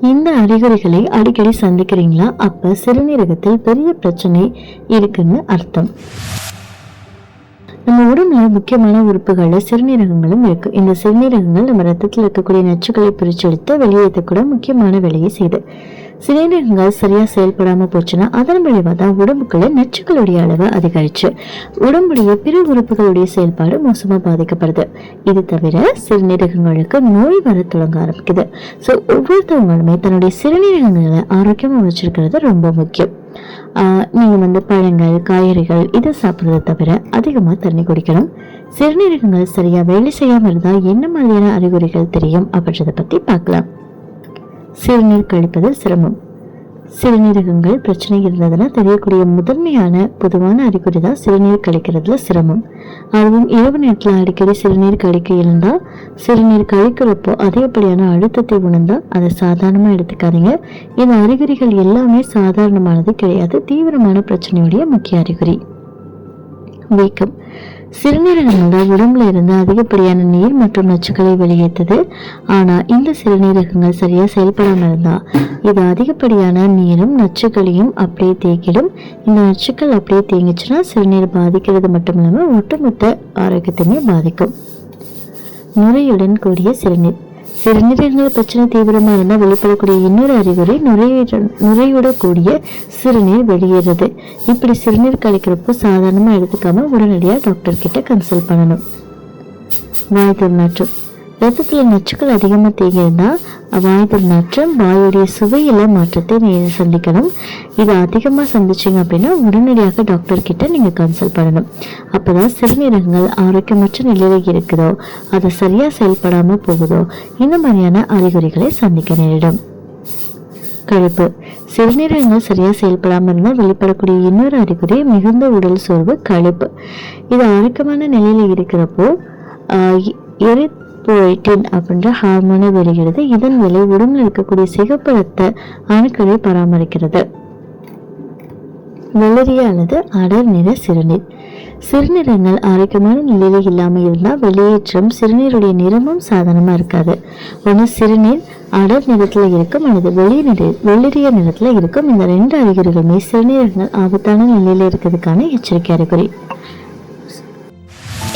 இந்த அறிகுறிகளை அடிக்கடி சந்திக்கிறீங்களா? அப்ப சிறுநீரகத்தில் பெரிய பிரச்சனை இருக்குன்னு அர்த்தம். நம்ம உடம்புல முக்கியமான உறுப்புகள்ல சிறுநீரகங்களும் இருக்கு. இந்த சிறுநீரகங்கள் நம்ம ரத்தத்தில் இருக்கக்கூடிய நச்சுக்களை பிரிச்செடுத்து வெளியேற்றக்கூட முக்கியமான வேலையை செய்யுது சிறுநீரகங்கள் சரியா செயல்படாம போச்சுன்னா அதன் விளைவாக தான் உடம்புக்குள்ள நச்சுக்களுடைய அளவு அதிகரிச்சு. உடம்புடைய பிற உறுப்புகளுடைய செயல்பாடு மோசமா பாதிக்கப்படுது. இது தவிர சிறுநீரகங்களுக்கு நோய் வர தொடங்க ஆரம்பிக்குது. ஸோ ஒவ்வொருத்தவங்களுமே தன்னுடைய சிறுநீரகங்களை ஆரோக்கியமா வச்சிருக்கிறது ரொம்ப முக்கியம். ஆஹ் நீங்க வந்து பழங்கள் காய்கறிகள் இதை சாப்பிட்றத தவிர அதிகமா தண்ணி குடிக்கணும். சிறுநீரகங்கள் சரியா வேலை செய்யாம இருந்தா என்ன மாதிரியான அறிகுறிகள் தெரியும் அப்படின்றத பத்தி பார்க்கலாம். சிறுநீர் கழிப்பது சிரமம். சிறுநீரகங்கள் பிரச்சனை இருந்ததுன்னா தெரியக்கூடிய முதன்மையான பொதுவான அறிகுறி தான் சிறுநீர் கழிக்கிறதுல சிரமம். அதுவும் இரவு நேரத்தில் அடிக்கடி சிறுநீர் கழிக்க இருந்தால் சிறுநீர் கழிக்கிறப்போ அதிகப்படியான அழுத்தத்தை உணர்ந்தா அதை சாதாரணமாக எடுத்துக்காதீங்க. இந்த அறிகுறிகள் எல்லாமே சாதாரணமானது கிடையாது. தீவிரமான பிரச்சனையுடைய முக்கிய அறிகுறி. வீக்கம். சிறுநீரகங்கள் உடம்புல இருந்து அதிகப்படியான நீர் மற்றும் நச்சுக்களை வெளியேற்றுது. ஆனா இந்த சிறுநீரகங்கள் சரியா செயல்படாமல் இருந்தா இது அதிகப்படியான நீரும் நச்சுக்களையும் அப்படியே தேக்கிடும். இந்த நச்சுக்கள் அப்படியே தேங்கிச்சுன்னா சிறுநீர் பாதிக்கிறது மட்டும் இல்லாம ஒட்டுமொத்த ஆரோக்கியத்தையுமே பாதிக்கும். நுரையுடன் கூடிய சிறுநீர். சிறுநீரகங்கள் பிரச்சனை தீவிரமா இருந்தால் வெளிப்படக்கூடிய இன்னொரு அறிகுறி நுரையீரல் நுரையுடக்கூடிய சிறுநீர் வெளியேறது இப்படி சிறுநீர் கழிக்கிறப்போ சாதாரணமாக எடுத்துக்காம உடனடியாக டாக்டர் கிட்ட கன்சல்ட் பண்ணணும். வாய் மாற்றம் ரத்தத்தில் நச்சுக்கள் அதிகமாக தேங்கியிருந்தால் வாய் நற்றம் வாயுடைய சுவையில் மாற்றத்தை நீங்கள் சந்திக்கணும். இது அதிகமாக சந்திச்சிங்க அப்படின்னா உடனடியாக டாக்டர் கிட்ட நீங்கள் கன்சல்ட் பண்ணணும். அப்பதான் சிறுநீரகங்கள் ஆரோக்கியமற்ற நிலையில் இருக்குதோ அது சரியாக செயல்படாமல் போகுதோ இந்த மாதிரியான அறிகுறிகளை சந்திக்க நேரிடும். கழிப்பு. சிறுநீரகங்கள் சரியாக செயல்படாமல் இருந்தால் வெளிப்படக்கூடிய இன்னொரு அறிகுறி மிகுந்த உடல் சோர்வு கழிப்பு. இது ஆரோக்கியமான நிலையில் இருக்கிறப்போ புரோட்டின் அப்படின்ற ஹார்மோனை வெளியிடுது. இதன் விலை உடம்பில் இருக்கக்கூடிய சிகப்பு ரத்த அணுக்களை பராமரிக்கிறது. வெள்ளரிய அல்லது அடர் நிற சிறுநீர். சிறுநீரங்கள் ஆரோக்கியமான நிலையில் இல்லாமல் இருந்தால் வெளியேற்றம் சிறுநீருடைய நிறமும் சாதனமாக இருக்காது. ஒன்று சிறுநீர் அடர் நிறத்தில் இருக்கும் அல்லது வெளிய நிற வெள்ளரிய நிறத்தில் இருக்கும். இந்த ரெண்டு அறிகுறிகளுமே சிறுநீரகங்கள் ஆபத்தான நிலையில் இருக்கிறதுக்கான எச்சரிக்கை அறிகுறி.